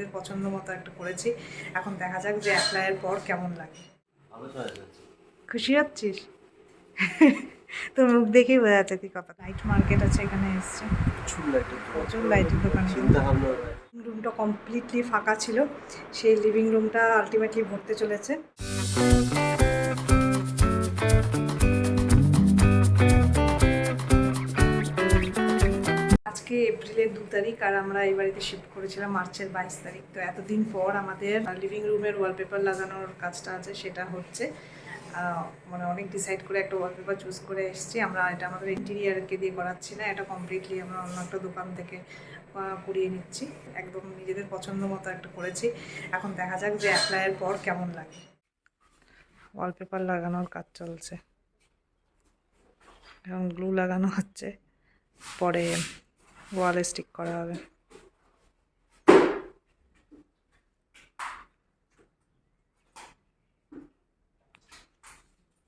নিজেদের পছন্দ মতো একটা করেছি। এখন দেখা যাক যে অ্যাপ্লাইয়ের পর কেমন লাগে। খুশি হচ্ছিস? তো মুখ দেখেই বোঝা যাচ্ছে তুই কত লাইট মার্কেট আছে এখানে এসছে। প্রচুর লাইটের দোকান। রুমটা কমপ্লিটলি ফাঁকা ছিল। সেই লিভিং রুমটা আলটিমেটলি ভরতে চলেছে। এপ্রিলের দু তারিখ আর আমরা এই বাড়িতে শিফট করেছিলাম মার্চের বাইশ তারিখ। তো এতদিন পর আমাদের লিভিং রুমের ওয়ালপেপার লাগানোর কাজটা আছে, সেটা হচ্ছে মানে অনেক ডিসাইড করে একটা ওয়ালপেপার চুজ করে এসেছি। আমরা এটা আমাদের ইন্টেরিয়ারকে দিয়ে করাচ্ছি না, এটা কমপ্লিটলি আমরা অন্য একটা দোকান থেকে করিয়ে নিচ্ছি। একদম নিজেদের পছন্দ মতো একটা করেছি। এখন দেখা যাক যে অ্যাপ্লাইয়ের পর কেমন লাগে। ওয়ালপেপার লাগানোর কাজ চলছে। এখন গ্লু লাগানো হচ্ছে। পরে ওয়ালে স্টিক করা হবে।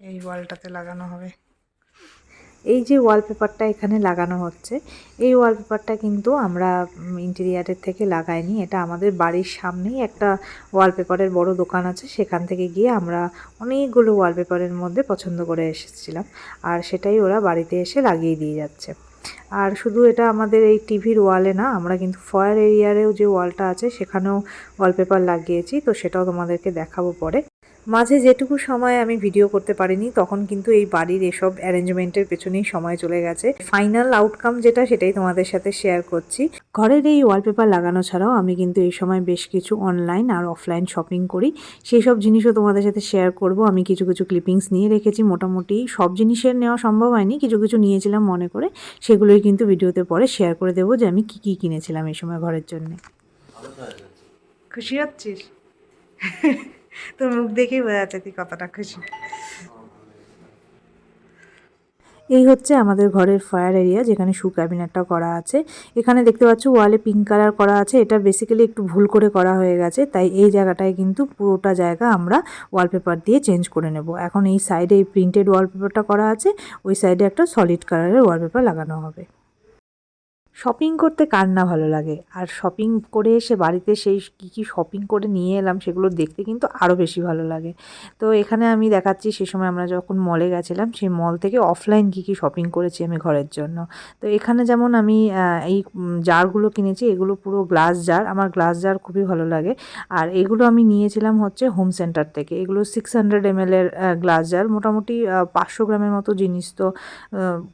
এই ওয়ালটাতে লাগানো হবে। এই যে ওয়ালপেপারটা এখানে লাগানো হচ্ছে, এই ওয়ালপেপারটা কিন্তু আমরা ইন্টেরিয়ারের থেকে লাগাইনি। এটা আমাদের বাড়ির সামনেই একটা ওয়ালপেপারের বড় দোকান আছে। সেখান থেকে গিয়ে আমরা অনেকগুলো ওয়ালপেপারের মধ্যে পছন্দ করে এসেছিলাম। আর সেটাই ওরা বাড়িতে এসে লাগিয়ে দিয়ে যাচ্ছে। আর শুধু এটা আমাদের এই টিভির ওয়ালে না, আমরা কিন্তু ফয়ার এরিয়ারেও যে ওয়ালটা আছে সেখানেও ওয়ালপেপার লাগিয়েছি, তো সেটাও তোমাদেরকে দেখাবো পরে। মাঝে যেটুকু সময় আমি ভিডিও করতে পারিনি তখন কিন্তু এই বাড়ির এসব অ্যারেঞ্জমেন্টের পেছনেই সময় চলে গেছে। ফাইনাল আউটকাম যেটা সেটাই তোমাদের সাথে শেয়ার করছি। ঘরের এই ওয়ালপেপার লাগানো ছাড়াও আমি কিন্তু এই সময় বেশ কিছু অনলাইন আর অফলাইন শপিং করি। সেই সব জিনিসও তোমাদের সাথে শেয়ার করব। আমি কিছু কিছু ক্লিপিংস নিয়ে রেখেছি। মোটামুটি সব জিনিসের নেওয়া সম্ভব হয়নি। কিছু কিছু নিয়েছিলাম মনে করে। সেগুলোই কিন্তু ভিডিওতে পরে শেয়ার করে দেবো যে আমি কি কি কিনেছিলাম এই সময় ঘরের জন্য। খুশি হচ্ছিস? তোর মুখ দেখেই বোঝা যাচ্ছে তুই কতটা খুশি। এই হচ্ছে আমাদের ঘরের ফায়ার এরিয়া যেখানে শু ক্যাবিনেটটা করা আছে। এখানে দেখতে পাচ্ছ ওয়ালে পিঙ্ক কালার করা আছে। এটা বেসিক্যালি একটু ভুল করে করা হয়ে গেছে, তাই এই জায়গাটায় কিন্তু পুরোটা জায়গা আমরা ওয়ালপেপার দিয়ে চেঞ্জ করে নেব। এখন এই সাইডে এই প্রিন্টেড ওয়ালপেপারটা করা আছে, ওই সাইডে একটা সলিড কালারের ওয়ালপেপার লাগানো হবে। শপিং করতে কার না ভালো লাগে? আর শপিং করে এসে বাড়িতে সেই কী কী শপিং করে নিয়ে এলাম সেগুলো দেখতে কিন্তু আরও বেশি ভালো লাগে। তো এখানে আমি দেখাচ্ছি সে সময় আমরা যখন মলে গেছিলাম, সেই মল থেকে অফলাইন কী কী শপিং করেছি আমি ঘরের জন্য। তো এখানে যেমন আমি এই জারগুলো কিনেছি, এগুলো পুরো গ্লাস জার আমার গ্লাস জার খুবই ভালো লাগে। আর এগুলো আমি নিয়েছিলাম হচ্ছে হোম সেন্টার থেকে। এগুলো সিক্স হান্ড্রেড এম এর গ্লাস জার মোটামুটি পাঁচশো গ্রামের মতো জিনিস তো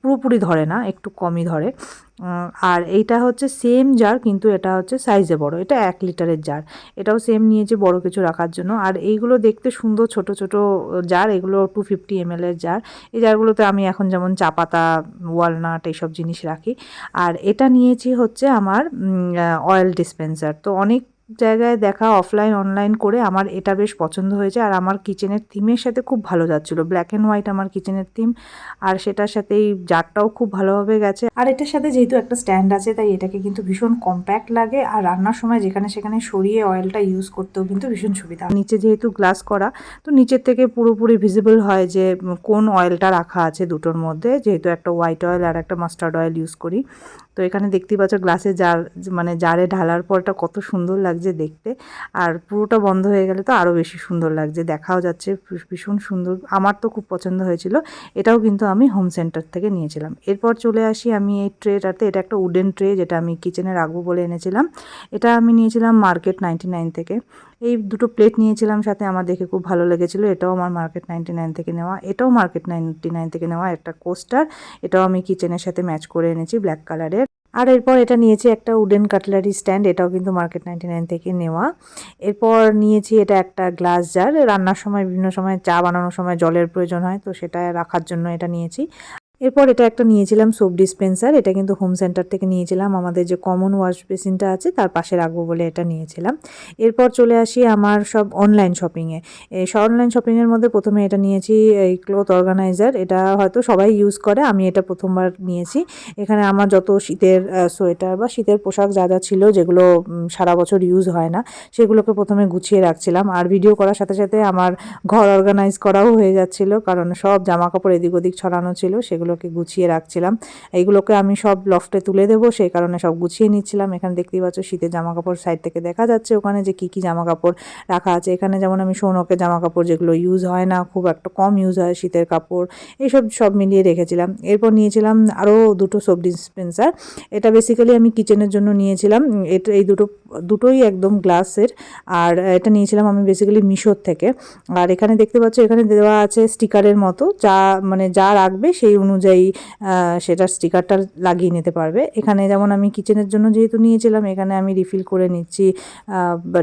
পুরোপুরি ধরে না, একটু কমই ধরে। আর এইটা হচ্ছে সেম জার কিন্তু এটা হচ্ছে সাইজে বড়। এটা এক লিটারের জার এটাও সেম নিয়েছি বড় কিছু রাখার জন্য। আর এইগুলো দেখতে সুন্দর ছোট ছোট জার এগুলো টু ফিফটি এম এর জার এই জারগুলোতে আমি এখন যেমন চা পাতা ওয়ালনাট এইসব জিনিস রাখি। আর এটা নিয়েছি হচ্ছে আমার অয়েল ডিসপেন্সার তো অনেক জায়গায় দেখা অফলাইন অনলাইন করে আমার এটা বেশ পছন্দ হয়েছে। আর আমার কিচেনের থিমের সাথে খুব ভালো যাচ্ছিল। ব্ল্যাক অ্যান্ড হোয়াইট আমার কিচেনের থিম আর সেটার সাথে এই জারটাও খুব ভালোভাবে গেছে। আর এটার সাথে যেহেতু একটা স্ট্যান্ড আছে, তাই এটাকে কিন্তু ভীষণ কম্প্যাক্ট লাগে। আর রান্নার সময় যেখানে সেখানে সরিয়ে অয়েলটা ইউজ করতেও কিন্তু ভীষণ সুবিধা। নিচে যেহেতু গ্লাস করা, তো নিচের থেকে পুরোপুরি ভিজিবল হয় যে কোন অয়েলটা রাখা আছে দুটোর মধ্যে। যেহেতু একটা হোয়াইট অয়েল আর একটা মাস্টার্ড অয়েল ইউজ করি। তো এখানে দেখতেই পাচ্ছ গ্লাসে জার মানে জারে ঢালার পরটা কত সুন্দর লাগছে দেখতে। আর পুরোটা বন্ধ হয়ে গেলে তো আরও বেশি সুন্দর লাগছে, দেখাও যাচ্ছে ভীষ- ভীষণ সুন্দর। আমার তো খুব পছন্দ হয়েছিল, এটাও কিন্তু আমি হোম সেন্টার থেকে নিয়েছিলাম। এরপর চলে আসি আমি এই ট্রেটাতে, এটা একটা উডেন ট্রে যেটা আমি কিচেনে রাখব বলে এনেছিলাম। এটা আমি নিয়েছিলাম মার্কেট নাইনটি নাইন থেকে। এই দুটো প্লেট নিয়েছিলাম সাথে আমার দেখে খুব ভালো লেগেছিলো। এটাও আমার মার্কেট নাইনটি নাইন থেকে নেওয়া, এটাও মার্কেট নাইনটি নাইন থেকে নেওয়া একটা কোস্টার এটাও আমি কিচেনের সাথে ম্যাচ করে এনেছি ব্ল্যাক কালারের আর এরপর এটা নিয়েছি একটা উডেন কাটলারি স্ট্যান্ড এটাও কিন্তু মার্কেট নাইনটি নাইন থেকে নেওয়া। এরপর নিয়েছি এটা একটা গ্লাস জার রান্নার সময় বিভিন্ন সময় চা বানানোর সময় জলের প্রয়োজন হয়, তো সেটা রাখার জন্য এটা নিয়েছি। এরপর এটা একটা নিয়েছিলাম সোপ ডিসপেন্সার এটা কিন্তু হোম সেন্টার থেকে নিয়েছিলাম। আমাদের যে কমন ওয়াশ বেসিনটা আছে, তার পাশে রাখব বলে এটা নিয়েছিলাম। এরপর চলে আসি আমার সব অনলাইন শপিংয়ে এই অনলাইন শপিংয়ের মধ্যে প্রথমে এটা নিয়েছি, এই ক্লথ অর্গানাইজার এটা হয়তো সবাই ইউজ করে, আমি এটা প্রথমবার নিয়েছি। এখানে আমার যত শীতের সোয়েটার বা শীতের পোশাক যা যা ছিল, যেগুলো সারা বছর ইউজ হয় না, সেগুলোকে প্রথমে গুছিয়ে রাখছিলাম। আর ভিডিও করার সাথে সাথে আমার ঘর অর্গানাইজ করাও হয়ে যাচ্ছিল, কারণ সব জামা কাপড় এদিক ওদিক ছড়ানো ছিল, সেগুলো এগুলোকে গুছিয়ে রাখছিলাম। এইগুলোকে আমি সব লফটে তুলে দেবো, সেই কারণে সব গুছিয়ে নিচ্ছিলাম। এখানে দেখতেই পাচ্ছ শীতের জামা কাপড় সাইড থেকে দেখা যাচ্ছে ওখানে যে কী কী জামা কাপড় রাখা আছে। এখানে যেমন আমি সৌনকের জামা কাপড় যেগুলো ইউজ হয় না, খুব একটা কম ইউজ হয় শীতের কাপড়, এইসব সব মিলিয়ে রেখেছিলাম। এরপর নিয়েছিলাম আরও দুটো সোপ ডিসপেন্সার এটা বেসিক্যালি আমি কিচেনের জন্য নিয়েছিলাম। এটা, এই দুটো দুটোই একদম গ্লাসের। আর এটা নিয়েছিলাম আমি বেসিক্যালি মিশোর থেকে। আর এখানে দেখতে পাচ্ছ, এখানে দেওয়া আছে স্টিকারের মতো। যা মানে যা রাখবে সেই অনুযায়ী সেটার স্টিকারটা লাগিয়ে নিতে পারবে। এখানে যেমন আমি কিচেনের জন্য যেহেতু নিয়েছিলাম, এখানে আমি রিফিল করে নিচ্ছি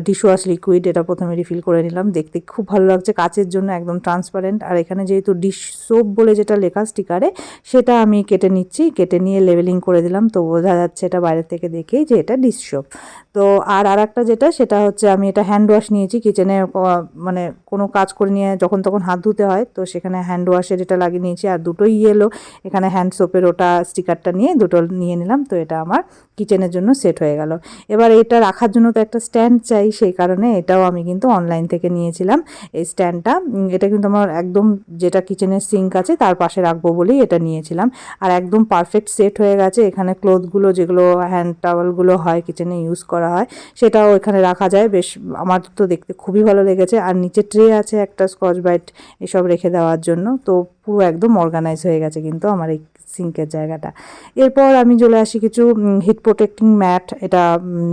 ডিশওয়াশ লিকুইড এটা প্রথমে রিফিল করে নিলাম। দেখতে খুব ভালো লাগছে, কাচের জন্য একদম ট্রান্সপারেন্ট আর এখানে যেহেতু ডিশ সোপ বলে যেটা লেখা স্টিকারে সেটা আমি কেটে নিচ্ছি। কেটে নিয়ে লেভেলিং করে দিলাম। তো বোঝা যাচ্ছে এটা বাইরে থেকে দেখেই যে এটা ডিশ সোপ তো আর আর একটা যেটা, সেটা হচ্ছে আমি এটা হ্যান্ড ওয়াশ নিয়েছি কিচেনে মানে কোনো কাজ করে নিয়ে যখন তখন হাত ধুতে হয়, তো সেখানে হ্যান্ড ওয়াশের এটা লাগিয়ে নিয়েছি, আর দুটোই ইয়েলো এখানে হ্যান্ড সোপের ওটা স্টিকারটা নিয়ে দুটো নিয়ে নিলাম, তো এটা আমার কিচেনের জন্য সেট হয়ে গেল। এবার এটা রাখার জন্য তো একটা স্ট্যান্ড চাই, সেই কারণে এটাও আমি কিন্তু অনলাইন থেকে নিয়েছিলাম। এই স্ট্যান্ডটা এটা কিন্তু আমার একদম যেটা কিচেনের সিঙ্ক আছে তার পাশে রাখব বলেই এটা নিয়েছিলাম। আর একদম পারফেক্ট সেট হয়ে গেছে, এখানে ক্লোথগুলো যেগুলো হ্যান্ড টাওয়ালগুলো হয় কিচেনে ইউজ করা হয়, সেটাও এখানে রাখা যায়। বেশ, আমার তো দেখতে খুবই ভালো লেগেছে। আর নিচে ট্রে আছে একটা স্কচ ব্রাইট এসব রেখে দেওয়ার জন্য, তো পুরো একদম অর্গানাইজ হয়ে গেছে কিন্তু আমার এই সিঙ্কের জায়গাটা। এরপর আমি চলে আসি কিছু হিট প্রোটেক্টিং ম্যাট এটা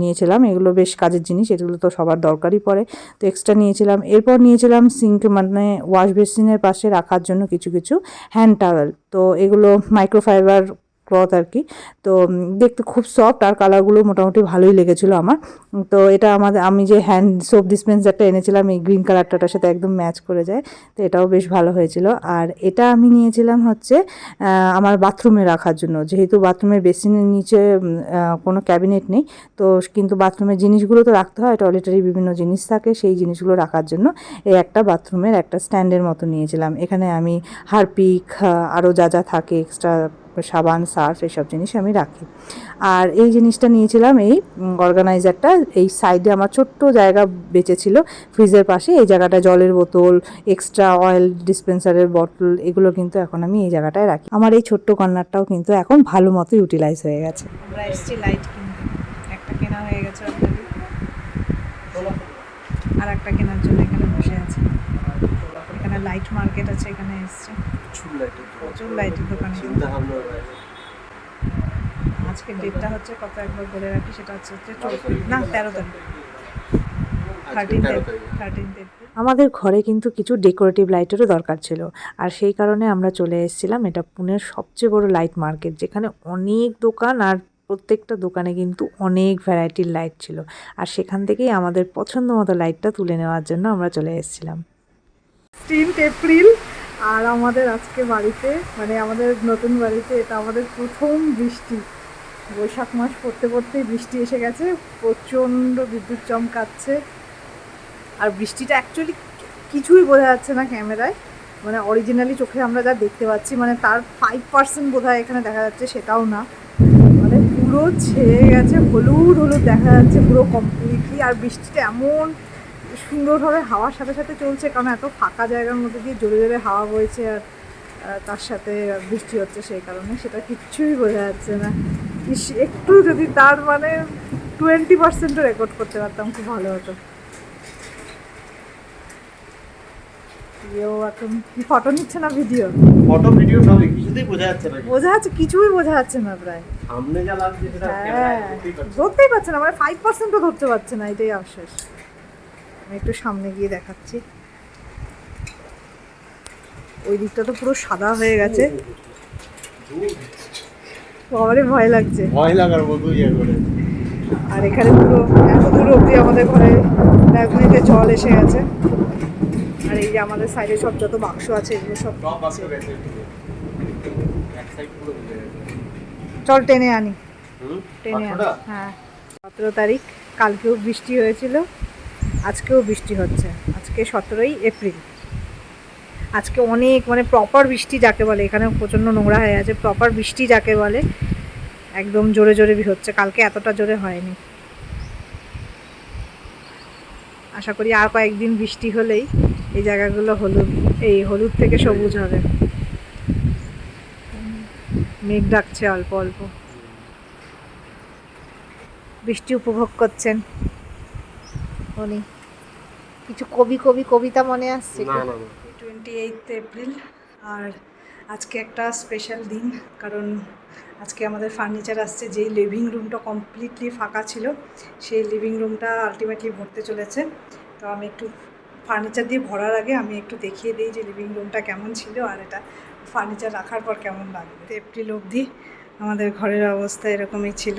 নিয়েছিলাম। এগুলো বেশ কাজের জিনিস, এগুলো তো সবার দরকারই পড়ে। তো এক্সট্রা নিয়েছিলাম। এরপর নিয়েছিলাম সিঙ্ক মানে ওয়াশ বেসিনের পাশে রাখার জন্য কিছু কিছু হ্যান্ড টাওয়েল তো এগুলো মাইক্রোফাইবার ক্লথ আর কি। তো দেখতে খুব সফট আর কালারগুলো মোটামুটি ভালোই লেগেছিলো আমার। তো, এটা আমাদের আমি যে হ্যান্ড সোপ ডিসপেন্সারটা এনেছিলাম, এই গ্রিন কালারটার সাথে একদম ম্যাচ করে যায়, তো এটাও বেশ ভালো হয়েছিল। আর এটা আমি নিয়েছিলাম হচ্ছে আমার বাথরুমে রাখার জন্য। যেহেতু বাথরুমের বেসিনের নিচে কোনো ক্যাবিনেট নেই, তো কিন্তু বাথরুমের জিনিসগুলো তো রাখতে হয় টয়লেটারি বিভিন্ন জিনিস থাকে, সেই জিনিসগুলো রাখার জন্য এই একটা বাথরুমের একটা স্ট্যান্ডের মতো নিয়েছিলাম। এখানে আমি হারপিক আরও যা যা থাকে এক্সট্রা সাবান, সার্ফ এসব জিনিস আমি রাখি। আর এই জিনিসটা নিয়েছিলাম এই অর্গানাইজারটা এই সাইডে আমার ছোট্ট জায়গা বেঁচেছিল, ফ্রিজের পাশে। এই জায়গাটা জলের বোতল এক্সট্রা অয়েল ডিসপেন্সারের বটল এগুলো কিন্তু এখন আমি এই জায়গাটায় রাখি। আমার এই ছোট্ট কর্নারটাও কিন্তু এখন ভালো মতো ইউটিলাইজ হয়ে গেছে। আমরা লাইট একটা কেনা হয়ে গেছে আর একটা কেনার জন্য এখানে বসে আছে। এখানে লাইট মার্কেট আছে, এখানে এসছে। প্রচুর লাইটের প্রচুর লাইটের দোকান। চিন্তা ভাবনা আজকে ডেটটা হচ্ছে কত একবার বলে রাখি সেটা হচ্ছে হচ্ছে না তেরো তারিখ। থার্টিন থার্টিন আমাদের ঘরে কিন্তু কিছু ডেকোরেটিভ লাইটেরও দরকার ছিল। আর সেই কারণে আমরা চলে এসেছিলাম এটা পুনের সবচেয়ে বড় লাইট মার্কেট যেখানে অনেক দোকান আর প্রত্যেকটা দোকানে কিন্তু অনেক ভ্যারাইটির লাইট ছিল। আর সেখান থেকেই আমাদের পছন্দ মতো লাইটটা তুলে নেওয়ার জন্য আমরা চলে এসেছিলাম। এপ্রিল আর আমাদের আজকে বাড়িতে মানে আমাদের নতুন বাড়িতে, এটা আমাদের প্রথম বৃষ্টি। বৈশাখ মাস পড়তে পড়তেই বৃষ্টি এসে গেছে, প্রচণ্ড বিদ্যুৎ চমকাচ্ছে আর বৃষ্টিটা অ্যাকচুয়ালি কিছুই বোঝা যাচ্ছে না ক্যামেরায়। মানে অরিজিনালি চোখে আমরা যা দেখতে পাচ্ছি মানে তার ফাইভ পার্সেন্ট বোধ এখানে দেখা যাচ্ছে, সেটাও না। মানে পুরো ছেয়ে গেছে, হলুদ হলুদ দেখা যাচ্ছে পুরো কমপ্লিটলি আর বৃষ্টিটা এমন সুন্দরভাবে হাওয়ার সাথে সাথে চলছে কারণ এত ফাঁকা জায়গার মধ্যে দিয়ে জোরে জোরে হাওয়া বইছে আর তার সাথে বৃষ্টি হচ্ছে সেই কারণে সেটা কিচ্ছুই বোঝা যাচ্ছে না। ইস, একটু যদি তার মানে টোয়েন্টি পার্সেন্টও রেকর্ড করতে পারতাম খুব ভালো হতো। এখন কি ফটো নিচ্ছে না ভিডিও ফটো ভিডিও সবই কিছুতেই বোঝা যাচ্ছে না। বোঝা যাচ্ছে কিছুই বোঝা যাচ্ছে না প্রায়। সামনে যা লাগছে সেটা হ্যাঁ। ধরতেই পারছে না মানে ফাইভ পার্সেন্টও ধরতে পারছে না এটাই আফসোস। আমি একটু সামনে গিয়ে দেখাচ্ছি। ওই দিকটা তো পুরো সাদা হয়ে গেছে। বাবারে ভয় লাগছে। ভয় লাগার মতো ইয়ে করে। আর এখানে পুরো এত দূর অবধি আমাদের ঘরে ব্যালকনিতে জল এসে গেছে। আর এই যে আমাদের সাইডে সব যত বাক্স আছে এগুলো সব চল টেনে আনি। টেনে আনি। হ্যাঁ। সতেরো তারিখ কালকেও বৃষ্টি হয়েছিল। আজকেও বৃষ্টি হচ্ছে। আজকে সতেরোই এপ্রিল। আজকে অনেক মানে প্রপার বৃষ্টি যাকে বলে এখানে প্রচণ্ড নোংরা হয়ে আছে প্রপার বৃষ্টি যাকে বলে, একদম জোরে জোরে হচ্ছে। কালকে এতটা জোরে হয়নি। আশা করি আর কয়েকদিন বৃষ্টি হলেই এই জায়গাগুলো হলুদ, এই হলুদ থেকে সবুজ হবে। মেঘ ডাকছে অল্প অল্প। বৃষ্টি উপভোগ করছেন। উনি কিছু কবি কবি কবিতা মনে আসছে টোয়েন্টি এইথ এপ্রিল আর আজকে একটা স্পেশাল দিন কারণ আজকে আমাদের ফার্নিচার আসছে যেই লিভিং রুমটা কমপ্লিটলি ফাঁকা ছিল সেই লিভিং রুমটা আলটিমেটলি ভরতে চলেছে। তো আমি একটু ফার্নিচার দিয়ে ভরার আগে আমি একটু দেখিয়ে দিই যে লিভিং রুমটা কেমন ছিল আর এটা ফার্নিচার রাখার পর কেমন লাগবে। এপ্রিল অবধি আমাদের ঘরের অবস্থা এরকমই ছিল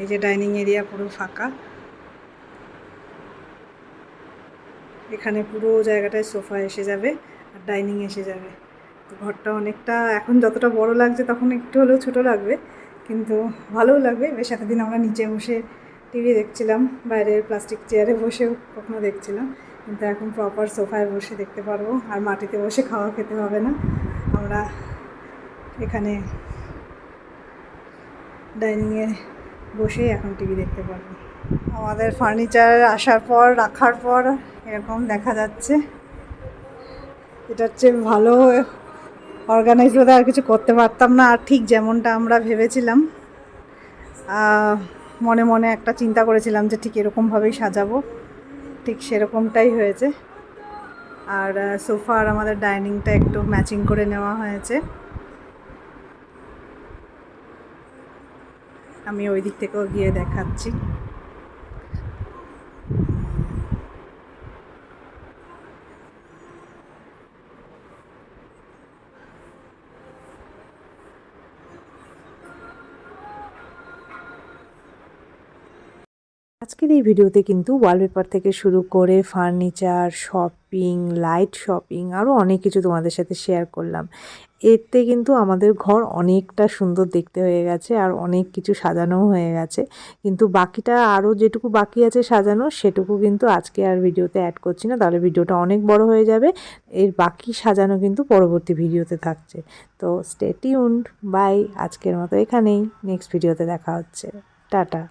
এই যে ডাইনিং এরিয়া পুরো ফাঁকা। এখানে পুরো জায়গাটায় সোফা এসে যাবে আর ডাইনিং এসে যাবে। ঘরটা অনেকটা, এখন যতটা বড় লাগছে তখন একটু হলেও ছোট লাগবে, কিন্তু ভালোও লাগবে। বেশ এতদিন আমরা নিচে বসে টিভি দেখছিলাম, বাইরের প্লাস্টিক চেয়ারে বসেও কখনো দেখছিলাম, কিন্তু এখন প্রপার সোফায় বসে দেখতে পারব, আর মাটিতে বসে খাওয়া খেতে হবে না। আমরা এখানে ডাইনিংয়ে বসেই এখন টিভি দেখতে পারব। আমাদের ফার্নিচার আসার পর, রাখার পর এরকম দেখা যাচ্ছে। এটা হচ্ছে ভালো অর্গানাইজ বোধহয় আর কিছু করতে পারতাম না। আর ঠিক যেমনটা আমরা ভেবেছিলাম মনে মনে একটা চিন্তা করেছিলাম যে ঠিক এরকমভাবেই সাজাবো। ঠিক সেরকমটাই হয়েছে। আর সোফা আর আমাদের ডাইনিংটা একটু ম্যাচিং করে নেওয়া হয়েছে। আমি ওই দিক থেকেও গিয়ে দেখাচ্ছি। আজকের এই ভিডিওতে কিন্তু ওয়ালপেপার থেকে শুরু করে ফার্নিচার, শপিং, লাইট শপিং আরও অনেক কিছু তোমাদের সাথে শেয়ার করলাম। এতে কিন্তু আমাদের ঘর অনেকটা সুন্দর দেখতে হয়ে গেছে আর অনেক কিছু সাজানোও হয়ে গেছে। কিন্তু বাকিটা আরও যেটুকু বাকি আছে সাজানো, সেটুকু কিন্তু আজকে আর ভিডিওতে অ্যাড করছি না। তাহলে ভিডিওটা অনেক বড় হয়ে যাবে। এর বাকি সাজানো কিন্তু পরবর্তী ভিডিওতে থাকছে। তো স্টে টিউনড বাই আজকের মতো এখানেই। নেক্সট ভিডিওতে দেখা হচ্ছে। টাটা।